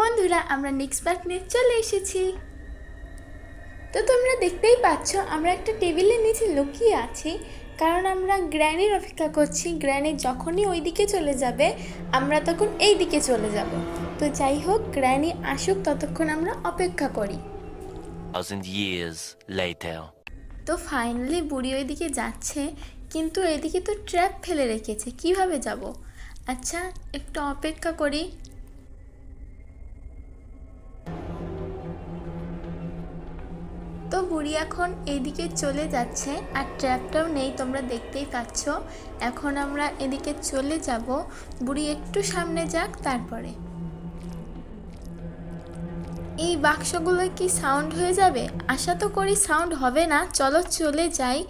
বন্ধুরা আমরা next part নিয়ে চলে এসেছি। তো তোমরা দেখতেই পাচ্ছ আমরা একটা টেবিলের নিচে লুকিয়ে আছি। কারণ আমরা গ্র্যানির অপেক্ষা করছি গ্র্যানি যখনই ওই দিকে চলে যাবে আমরা তখন এই দিকে চলে যাব। তো যাই হোক গ্র্যানি আসুক ততক্ষণ আমরা অপেক্ষা করি। তো ফাইনালি বুড়ি ওইদিকে যাচ্ছে কিন্তু এদিকে তো ট্র্যাপ ফেলে রেখেছে কীভাবে যাব? আচ্ছা একটু অপেক্ষা করি। বুড়ি এখন এইদিকে চলে যাচ্ছে আর ট্র্যাপটাও নেই, তোমরা দেখতেই পাচ্ছ। এখন আমরা এদিকে চলে যাব। বুড়ি একটু সামনে যাক, তারপরে। এই বাক্সগুলো কি সাউন্ড হয়ে যাবে? আশা তো করি সাউন্ড হবে না। চলো চলে যাই।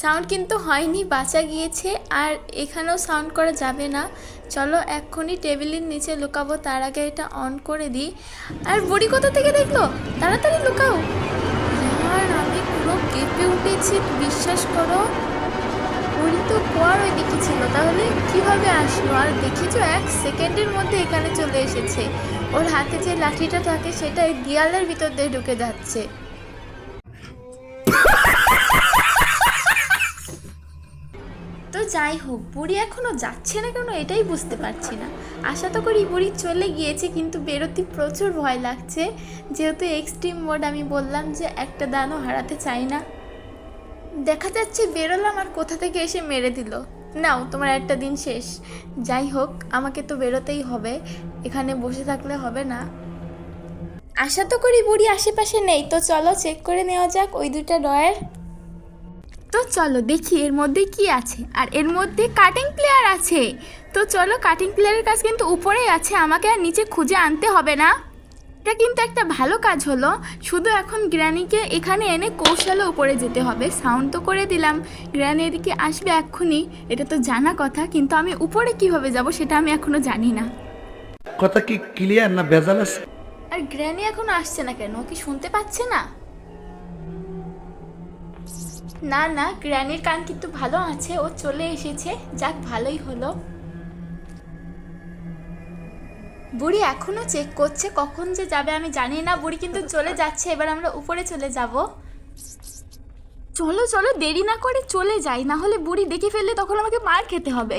সাউন্ড কিন্তু হয়নি, বাঁচা গিয়েছে আর এখানেও সাউন্ড করা যাবে না। চলো এক্ষুনি টেবিলের নিচে লুকাবো, তার আগে এটা অন করে দিই। আর বুড়ি কোথা থেকে দেখল? তাড়াতাড়ি লুকাও। কেঁপে উঠেছি বিশ্বাস করো। উনি তো কুয়ার ওই দিকে ছিল। তাহলে কীভাবে আসলো? আর দেখেছ, এক সেকেন্ডের মধ্যে এখানে চলে এসেছে। ওর হাতে যে লাঠিটা থাকে, সেটা এই দেয়ালের ভিতর দিয়ে ঢুকে যাচ্ছে। যাই হোক, বুড়ি এখনও যাচ্ছে না কেন এটাই বুঝতে পারছি না। আশা তো করি বুড়ি চলে গিয়েছে, কিন্তু বেরোতে প্রচুর ভয় লাগছে। যেহেতু এক্সট্রিম মোড আমি বললাম যে একটা দানও হারাতে চাই না। দেখা যাচ্ছে বেরোলাম আর কোথা থেকে এসে মেরে দিল। নাও, তোমার একটা দিন শেষ। যাই হোক, আমাকে তো বেরোতেই হবে। এখানে বসে থাকলে হবে না। আশা তো করি বুড়ি আশেপাশে নেই, তো চলো চেক করে নেওয়া যাক ওই দুটা ডয়ার তো চলো দেখি এর মধ্যে কি আছে। আর এর মধ্যে কাটিং প্লেয়ার আছে। তো চলো কাটিং প্লেয়ারের কাজ কিন্তু উপরেই আছে আমাকে আর নিচে খুঁজে আনতে হবে না। এটা কিন্তু একটা ভালো কাজ হলো শুধু এখন গ্র্যানিকে এখানে এনে কৌশলে উপরে যেতে হবে। সাউন্ড তো করে দিলাম গ্র্যানি এদিকে আসবে এক্ষুনি এটা তো জানা কথা কিন্তু আমি উপরে কীভাবে যাব সেটা আমি এখনও জানি না। কথা কি ক্লিয়ার না ভেজাল আছে? আর গ্র্যানি এখনও আসছে না কেন? ও কি শুনতে পাচ্ছে না? না না, গ্র্যানির কান কিন্তু ভালো আছে, ও চলে এসেছে, যাক ভালোই হলো। বুড়ি এখনও চেক করছে, কখন যে যাবে আমি জানি না, বুড়ি কিন্তু চলে যাচ্ছে, এবার আমরা উপরে চলে যাব। চলো চলো, দেরি না করে চলে যাই, না হলে বুড়ি দেখে ফেললে তখন আমাকে মার খেতে হবে।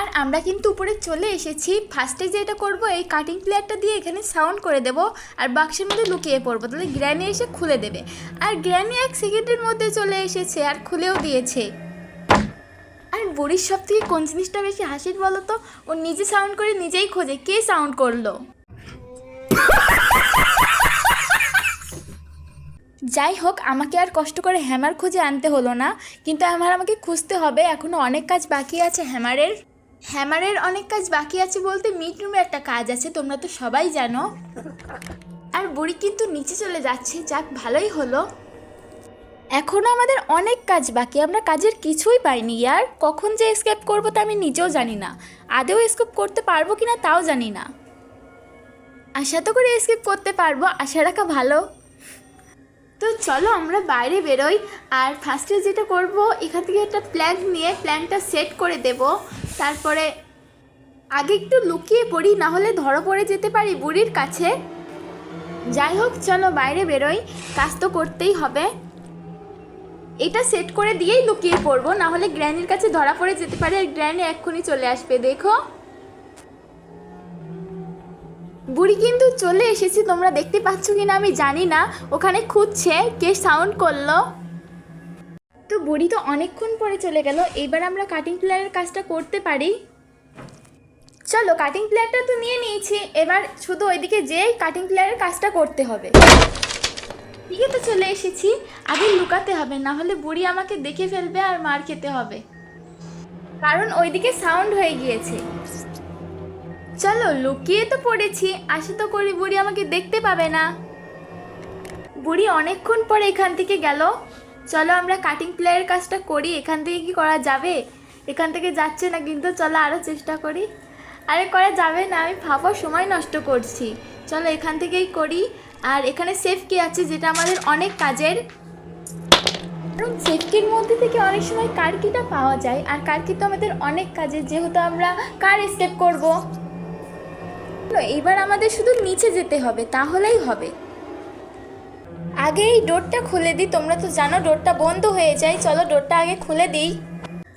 আর আমরা কিন্তু উপরে চলে এসেছি। ফার্স্টে যেটা করব, এই কাটিং প্লেয়ারটা দিয়ে এখানে সাউন্ড করে দেব আর বাক্সের মধ্যে লুকিয়ে পড়ব। তাহলে গ্র্যানি এসে খুলে দেবে। আর গ্র্যানি এক সেকেন্ডের মধ্যে চলে এসেছে আর খুলেও দিয়েছে। আর বুড়ির সব থেকে কোন জিনিসটা বেশি হাসির বলো তো ও নিজে সাউন্ড করে নিজেই খোঁজে কে সাউন্ড করল। যাই হোক, আমাকে আর কষ্ট করে হ্যামার খুঁজে আনতে হলো না। কিন্তু আমার আমাকে খুঁজতে হবে। এখনও অনেক কাজ বাকি আছে হ্যামারের হ্যামারের অনেক কাজ বাকি আছে বলতে মিট রুমে একটা কাজ আছে, তোমরা তো সবাই জানো। আর বুড়ি কিন্তু নিচে চলে যাচ্ছে, যাক ভালোই হলো। এখনও আমাদের অনেক কাজ বাকি, আমরা কাজের কিছুই পাইনি, ইয়ার। কখন যে স্কেপ করব তা আমি নিজেও জানি না। আদেও স্কেপ করতে পারব কিনা তাও জানি না। আশা তো করে স্কেপ করতে পারব, আশা রাখা ভালো। তো চলো আমরা বাইরে বেরোই। আর ফার্স্টে যেটা করব, এখান থেকে একটা প্ল্যান নিয়ে প্ল্যানটা সেট করে দেব। তারপরে আগে একটু লুকিয়ে পড়ি না হলে ধরা পড়ে যেতে পারি বুড়ির কাছে। যাই হোক, চলো বাইরে বেরোই। কাজ তো করতেই হবে। এটা সেট করে দিয়েই লুকিয়ে পড়ব না হলে গ্র্যানির কাছে ধরা পড়ে যেতে পারে, আর গ্র্যানি এক্ষুনি চলে আসবে, দেখো। বুড়ি কিন্তু চলে এসেছি, তোমরা দেখতে পাচ্ছ কিনা আমি জানি না। ওখানে খুঁজছে কে সাউন্ড করল। তো বুড়ি তো অনেকক্ষণ পরে চলে গেল, এবার আমরা কাটিং প্লেয়ারের কাজটা করতে পারি। চলো কাটিং প্লেয়ারটা তো নিয়ে নিয়েছি, এবার শুধু ওইদিকে যেই কাটিং প্লেয়ারের কাজটা করতে হবে। দিকে তো চলে এসেছি, আগে লুকাতে হবে না হলে বুড়ি আমাকে দেখে ফেলবে আর মার খেতে হবে। কারণ ওইদিকে সাউন্ড হয়ে গিয়েছে। চলো, লুকিয়ে তো পড়েছি। আশা তো করি বুড়ি আমাকে দেখতে পাবে না। বুড়ি অনেকক্ষণ পরে এখান থেকে গেল। চলো, আমরা কাটিং প্লেয়ারের কাজটা করি। এখান থেকে কি করা যাবে? এখান থেকে যাচ্ছে না, কিন্তু চলো আরও চেষ্টা করি। আরে, করা যাবে না, আমি ভাবার সময় নষ্ট করছি। চলো, এখান থেকেই করি। আর এখানে সেফ কি আছে, যেটা আমাদের অনেক কাজের। কারণ সেফটির মধ্যে থেকে অনেক সময় কার্কিটা পাওয়া যায়। আর কার্কি তো আমাদের অনেক কাজে যেহেতু আমরা কার স্টেপ করব। এইবার আমাদের শুধু নিচে যেতে হবে, তাহলেই হবে। আগে এই ডোরটা খুলে দিই, তোমরা তো জানো ডোরটা বন্ধ হয়ে যায়, চলো ডোরটা আগে খুলে দিই।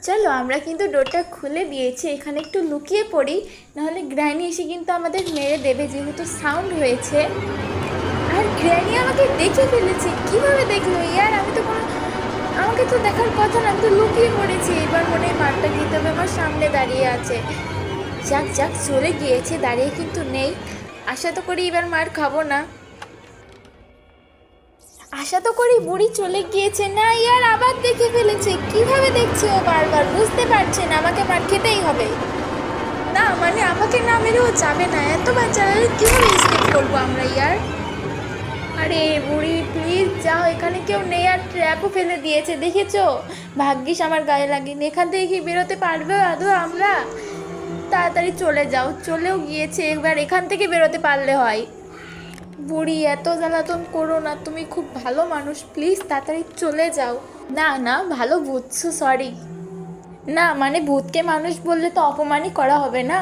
চলো, আমরা কিন্তু ডোরটা খুলে দিয়েছি, এখানে একটু লুকিয়ে পড়ি, নাহলে গ্র্যানি এসে কিন্তু আমাদের মেরে দেবে, যেহেতু সাউন্ড হয়েছে। আর গ্র্যানি আমাকে দেখে ফেলেছে, কীভাবে দেখল? ইয়ার, আমি তো কোনো আমাকে তো দেখার কথা না, আমি তো লুকিয়ে পড়েছি, এবার মনে হয় মারটা দিতে হবে, আমার সামনে দাঁড়িয়ে আছে। যাক যাক, চলে গিয়েছে, দাঁড়িয়ে কিন্তু নেই। আশা তো করি এবার মার খাব না। আশা তো করি বুড়ি চলে গিয়েছে। না ইয়ার আবার দেখে ফেলেছে। কীভাবে দেখছে ও বারবার? বুঝতে পারছে না, আমাকে মার খেতেই হবে। না মানে আমাকে না মেরেও যাবে না। এত বাচ্চা কীভাবে স্কেপ করব আমরা ইয়ার আরে? বুড়ি প্লিজ যাও, এখানে কেউ নেই, আর ট্র্যাপও ফেলে দিয়েছে, দেখেছ? ভাগ্যিস আমার গায়ে লাগেনি। এখান থেকে কি বেরোতে পারবে আদৌ আমরা? তাড়াতাড়ি চলে যাও। চলেও গিয়েছে, এবার এখান থেকে বেরোতে পারলে হয়। বুড়ি, এত জ্বালাতন করো না, তুমি খুব ভালো মানুষ প্লিজ তাড়াতাড়ি চলে যাও। না না, ভালো বুঝছ সরি না মানে ভূতকে মানুষ বললে তো অপমানই করা হবে না?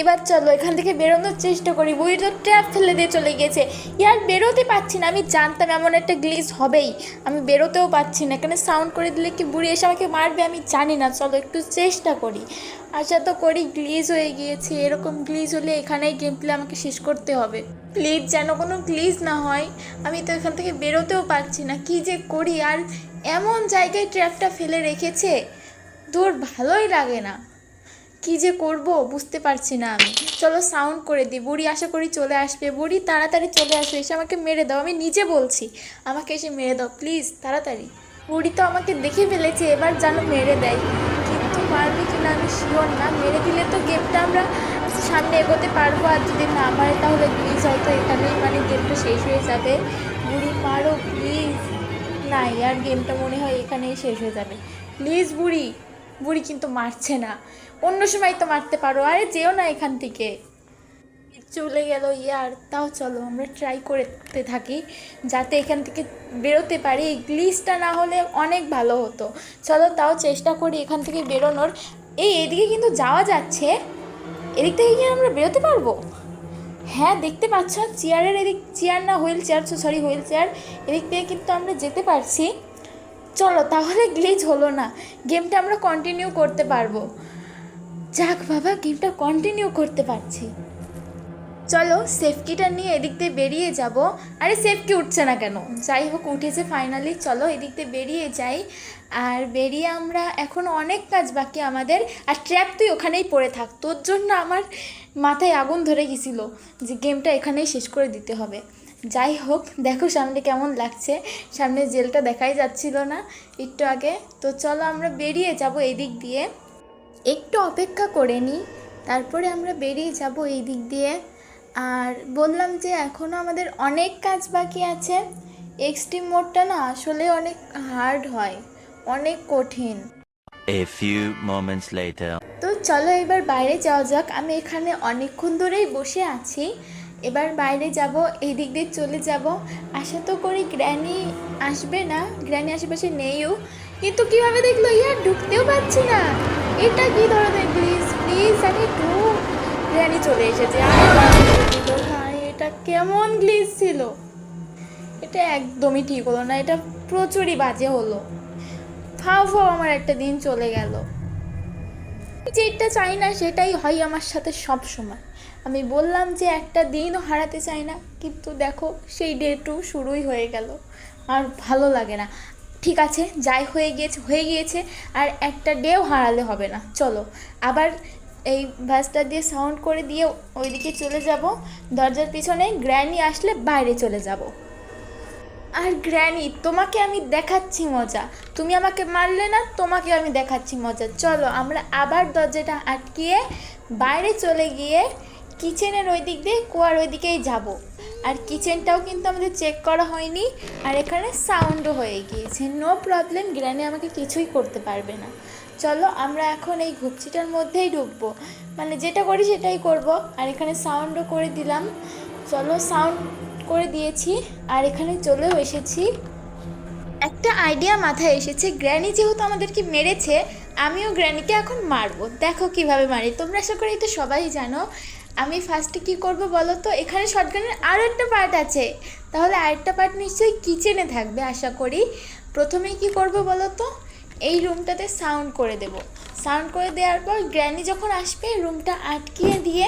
এবার চলো, এখান থেকে বেরোনোর চেষ্টা করি। বুড়ি তো ট্র্যাপ ফেলে দিয়ে চলে গেছে ইয়ার বেরোতে পারছি না, আমি জানতাম এমন একটা গ্লিজ হবেই। আমি বেরোতেও পারছি না এখানে সাউন্ড করে দিলে কি বুড়ি এসে আমাকে মারবে আমি জানি না। চলো, একটু চেষ্টা করি। আশা তো করি গ্লিজ হয়ে গিয়েছে, এরকম গ্লিজ হলে এখানেই গেম প্লে আমাকে শেষ করতে হবে। প্লিজ যেন কোনো গ্লিজ না হয়, আমি তো এখান থেকে বেরোতেও পারছি না, কি যে করি? আর এমন জায়গায় ট্র্যাপটা ফেলে রেখেছে, দূর ভালোই লাগে না। কি যে করব বুঝতে পারছি না আমি। চলো সাউন্ড করে দিই। বুড়ি আশা করি চলে আসবে। বুড়ি, তাড়াতাড়ি চলে আসবে এসে আমাকে মেরে দাও। আমি নিজে বলছি, আমাকে এসে মেরে দাও প্লিজ তাড়াতাড়ি। বুড়ি তো আমাকে দেখে ফেলেছে, এবার যেন মেরে দেয়। কিন্তু পারবে কি না আমি শিওর না। মেরে দিলে তো গেমটা আমরা সামনে এগোতে পারব। আর যদি না মারে তাহলে প্লিজ হয়তো এখানেই মানে গেমটা শেষ হয়ে যাবে। বুড়ি, মারো প্লিজ না আর গেমটা মনে হয় এখানেই শেষ হয়ে যাবে। প্লিজ বুড়ি বুড়ি কিন্তু মারছে না। অন্য সময় তো মারতে পারো। আরে যেও না এখান থেকে। চলে গেল ইয়ার। তাও চলো, আমরা ট্রাই করতে থাকি, যাতে এখান থেকে বেরোতে পারি। গ্লিসটা না হলে অনেক ভালো হতো। চলো তাও চেষ্টা করি এখান থেকে বেরোনোর। এই এদিকে কিন্তু যাওয়া যাচ্ছে। এদিক থেকে কি আমরা বেরোতে পারব? হ্যাঁ দেখতে পাচ্ছ, চেয়ারের এদিক, চেয়ার না, wheel chair sorry wheel chair. এদিক থেকে কিন্তু আমরা যেতে পারছি। চলো, তাহলে গ্লিচ হলো না। গেমটা আমরা কন্টিনিউ করতে পারব। যাক বাবা গেমটা কন্টিনিউ করতে পারছি। চলো সেফকিটা নিয়ে এদিক দিয়ে বেরিয়ে যাব। আরে সেফকি উঠছে না কেন? যাই হোক, উঠেছে ফাইনালি চলো, এদিক দিয়ে বেরিয়ে যাই। আর বেরিয়ে আমরা এখন অনেক কাজ বাকি আমাদের। আর ট্র্যাপ তুই ওখানেই পড়ে থাক। তোর জন্য আমার মাথায় আগুন ধরে গেছিল যে গেমটা এখানেই শেষ করে দিতে হবে। যাই হোক, দেখো সামনে কেমন লাগছে। সামনে জেলটা দেখাই যাচ্ছিল না একটু আগে। তো চলো, আমরা বেরিয়ে যাব এদিক দিয়ে। একটু অপেক্ষা করে নিই তারপরে আমরা বেরিয়ে যাব এই দিক দিয়ে। আর বললাম যে এখনও আমাদের অনেক কাজ বাকি আছে। এক্সট্রিম মোডটা না আসলে অনেক হার্ড হয় অনেক কঠিন। A few moments later. তো চলো এবার বাইরে যাওয়া যাক। আমি এখানে অনেকক্ষণ ধরেই বসে আছি। এবার বাইরে যাব এই দিক দিয়ে চলে যাব। আশা তো করি গ্র্যানি আসবে না গ্র্যানি আশেপাশে নেইও। কিন্তু কীভাবে দেখল? ইয়ার ঢুকতেও পারছি না। এটা কি ধরনের প্লিজ প্লিজ আমি ঢুক গ্র্যানি চলে এসেছি। ভাই এটা কেমন গ্লিজ ছিল? এটা একদমই ঠিক হলো না, এটা প্রচুরই বাজে হলো। ফাও ফাও আমার একটা দিন চলে গেল। যেটা চাই না সেটাই হয় আমার সাথে সব সময়। আমি বললাম যে একটা দিনও হারাতে চাই না, কিন্তু দেখো সেই ডেটও শুরুই হয়ে গেল। আর ভালো লাগে না। ঠিক আছে, যাই হয়ে গিয়েছে হয়ে গিয়েছে, আর একটা ডেও হারালে হবে না। চলো, আবার এই ভাসটা দিয়ে সাউন্ড করে দিয়ে ওইদিকে চলে যাব। দরজার পিছনে গ্র্যানি আসলে বাইরে চলে যাব। আর গ্র্যানি, তোমাকে আমি দেখাচ্ছি মজা। তুমি আমাকে মারলে না তোমাকে আমি দেখাচ্ছি মজা। চলো, আমরা আবার দরজাটা আটকিয়ে বাইরে চলে গিয়ে কিচেনের ওই দিক দিয়ে কুয়ার ওই দিকেই যাব। আর কিচেনটাও কিন্তু আমাদের চেক করা হয়নি, আর এখানে সাউন্ডও হয়ে গিয়েছে। নো প্রবলেম গ্র্যানি আমাকে কিছুই করতে পারবে না। চলো, আমরা এখন এই ঘুপচিটার মধ্যেই ঢুকবো। মানে যেটা করি সেটাই করব। আর এখানে সাউন্ডও করে দিলাম। চলো সাউন্ড করে দিয়েছি। আর এখানে চলেও এসেছি। একটা আইডিয়া মাথায় এসেছে গ্র্যানি যেহেতু আমাদেরকে মেরেছে, আমিও গ্র্যানিকে এখন মারবো। দেখো কীভাবে মারি। তোমরা আশা করি তো সবাই জানো। আমি ফার্স্টে কি করব বলো তো এখানে শর্টগানের আরও একটা পার্ট আছে। তাহলে আরেকটা পার্ট নিশ্চয়ই কিচেনে থাকবে, আশা করি। প্রথমে কি করব বলো তো এই রুমটাতে সাউন্ড করে দেব। সাউন্ড করে দেওয়ার পর গ্র্যানি যখন আসবে রুমটা আটকিয়ে দিয়ে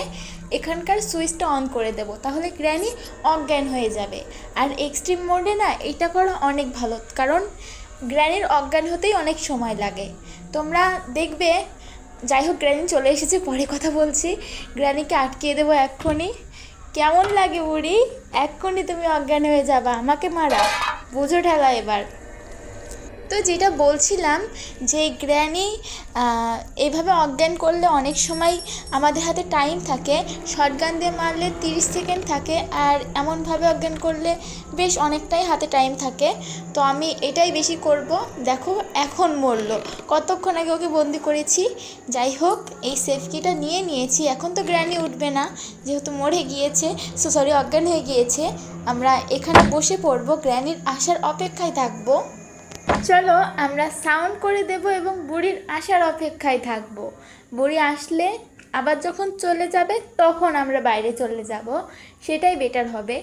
এখানকার সুইচটা অন করে দেব। তাহলে গ্র্যানি অজ্ঞান হয়ে যাবে। আর এক্সট্রিম মোডে না, এটা করা অনেক ভালো। কারণ গ্র্যানির অজ্ঞান হতেই অনেক সময় লাগে। তোমরা দেখবে যাই হোক গ্র্যানি চলে এসেছে, পরে কথা বলছি। গ্র্যানিকে আটকিয়ে দেবো এক্ষুনি। কেমন লাগে বুড়ি? এক্ষুনি তুমি অজ্ঞান হয়ে যাবা, আমাকে মারা। বুঝো ঠেলা এবার। তো যেটা বলছিলাম যে গ্র্যানি আহ, এইভাবে অজ্ঞান করলে অনেক সময় আমাদের হাতে টাইম থাকে শর্টগান দিয়ে মারলে তিরিশ সেকেন্ড থাকে আর এমনভাবে অজ্ঞান করলে বেশ অনেকটাই হাতে টাইম থাকে। তো আমি এটাই বেশি করব। দেখো এখন মরলো। কতক্ষণ আগে ওকে বন্দি করেছি? যাই হোক এই সেফকিটা নিয়ে নিয়েছি। এখন তো গ্র্যানি উঠবে না যেহেতু মরে গিয়েছে সো সরি অজ্ঞান হয়ে গিয়েছে। আমরা এখানে বসে পড়ব গ্র্যানির আসার অপেক্ষায় থাকব। চলো আমরা সাউন্ড করে দেব এবং বুড়ির আসার অপেক্ষায় থাকব। বুড়ি আসলে আবার যখন চলে যাবে তখন আমরা বাইরে চলে যাব। সেটাই বেটার হবে।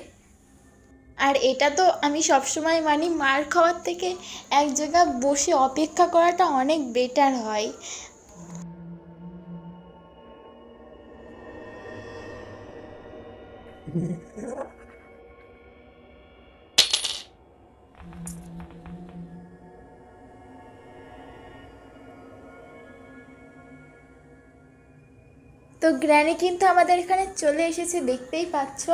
আর এটা তো আমি সবসময় মানি, মার খাওয়ার থেকে এক জায়গা বসে অপেক্ষা করাটা অনেক বেটার হয়। তো গ্র্যানি কিন্তু আমাদের এখানে চলে এসেছে, দেখতেই পাচ্ছ।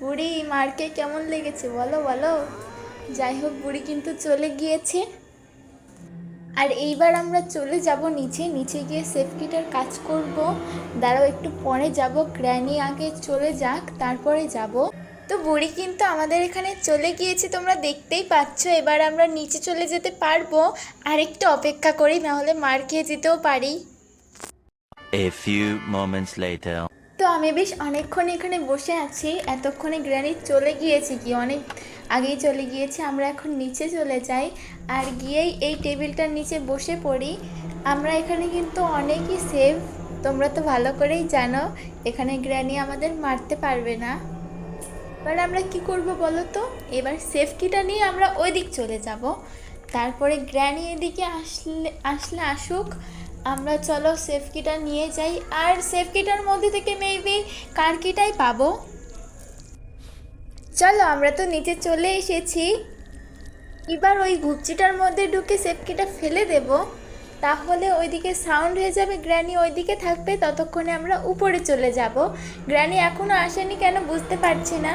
বুড়ি, মারকে কেমন লেগেছে? বলো বলো। যাই হোক, বুড়ি কিন্তু চলে গিয়েছে। আর এইবার আমরা চলে যাব নিচে। নিচে গিয়ে সেফটিটার কাজ করব। দাঁড়াও, একটু পরে যাব। গ্র্যানি আগে চলে যাক, তারপরে যাব। তো বুড়ি কিন্তু আমাদের এখানে চলে গিয়েছে, তোমরা দেখতেই পাচ্ছ। এবার আমরা নিচে চলে যেতে পারব। আর একটু অপেক্ষা করি নাহলে মার খেয়ে যেতেও পারি। A few moments later. তো আমি বেশ অনেকক্ষণ এখানে বসে আছি। এতক্ষণে গ্র্যানি চলে গিয়েছে কি? অনেক আগেই চলে গিয়েছে। আমরা এখন নিচে চলে যাই আর গিয়েই এই টেবিলটার নিচে বসে পড়ি। আমরা এখানে কিন্তু অনেকই সেফ তোমরা তো ভালো করেই জানো, এখানে গ্র্যানি আমাদের মারতে পারবে না। এবার আমরা কি করব বলো তো? এবার সেফ কিটা নিয়ে আমরা ওই দিক চলে যাব। তারপরে গ্র্যানি এদিকে আসলে আসলে আসুক। আমরা চলো সেফকিটা নিয়ে যাই। আর সেফ কিটার মধ্যে থেকে মেবি কার কিটাই পাবো? চলো, আমরা তো নিচে চলে এসেছি। এবার ওই ঘুপচিটার মধ্যে ঢুকে সেফ কিটা ফেলে দেব। তাহলে ওইদিকে সাউন্ড হয়ে যাবে, গ্র্যানি ওইদিকে থাকবে, ততক্ষণে আমরা উপরে চলে যাব। গ্র্যানি এখনও আসেনি কেন বুঝতে পারছি না।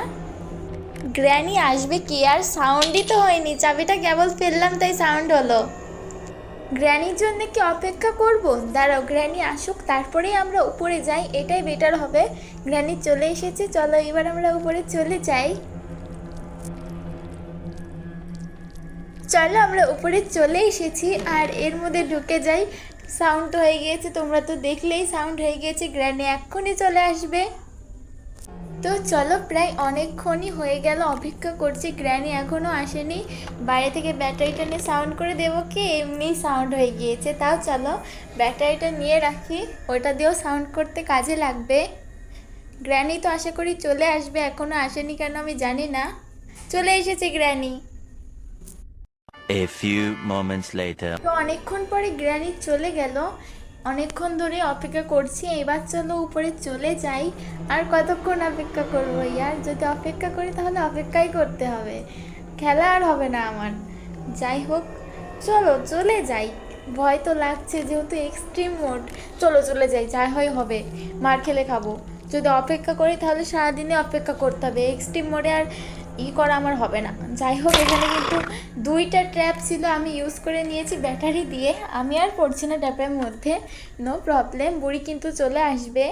গ্র্যানি আসবে কি? আর সাউন্ডই তো হয়নি, চাবিটা কেবল ফেললাম, তাই সাউন্ড হলো। গ্র্যানির জন্য কি অপেক্ষা করব? দাঁড়াও, গ্র্যানি আসুক, তারপরেই আমরা উপরে যাই। এটাই বেটার হবে। গ্র্যানি চলে এসেছে, চলো এবার আমরা উপরে চলে যাই। চলো, আমরা উপরে চলে এসেছি, আর এর মধ্যে ঢুকে যাই। সাউন্ড হয়ে গিয়েছে, তোমরা তো দেখলেই সাউন্ড হয়ে গিয়েছে। গ্র্যানি এক্ষুনি চলে আসবে। তো চলো প্রায় অনেকক্ষণই হয়ে গেল অপেক্ষা করছি গ্র্যানি এখনও আসেনি। বাইরে থেকে ব্যাটারিটা নিয়ে সাউন্ড করে দেবো কি? এমনি সাউন্ড হয়ে গিয়েছে। তাও চলো ব্যাটারিটা নিয়ে রাখি। ওটা দিয়েও সাউন্ড করতে কাজে লাগবে। গ্র্যানি তো আশা করি চলে আসবে এখনও আসেনি কেন আমি জানি না। চলে এসেছে granny. A few moments later. তো অনেকক্ষণ পরে গ্র্যানি চলে গেল। অনেকক্ষণ ধরে অপেক্ষা করছি, এবার চলো উপরে চলে যাই। আর কতক্ষণ অপেক্ষা করব ইয়ার? যদি অপেক্ষা করি তাহলে অপেক্ষাই করতে হবে। খেলা আর হবে না আমার। যাই হোক, চলো চলে যাই। ভয় তো লাগছে যেহেতু এক্সট্রিম মোড চলো চলে যাই, যা হয় হবে। মার খেলে খাব। যদি অপেক্ষা করি তাহলে সারাদিনে অপেক্ষা করতে হবে। এক্সট্রিম মোডে আর ই করা আমার হবে না। যাই হোক এখানে কিন্তু দুইটা ট্র্যাপ ছিল আমি ইউজ করে নিয়েছি ব্যাটারি দিয়ে। আমি আর পড়ছি না ট্যাপের মধ্যে। নো প্রবলেম বুড়ি কিন্তু চলে আসবে।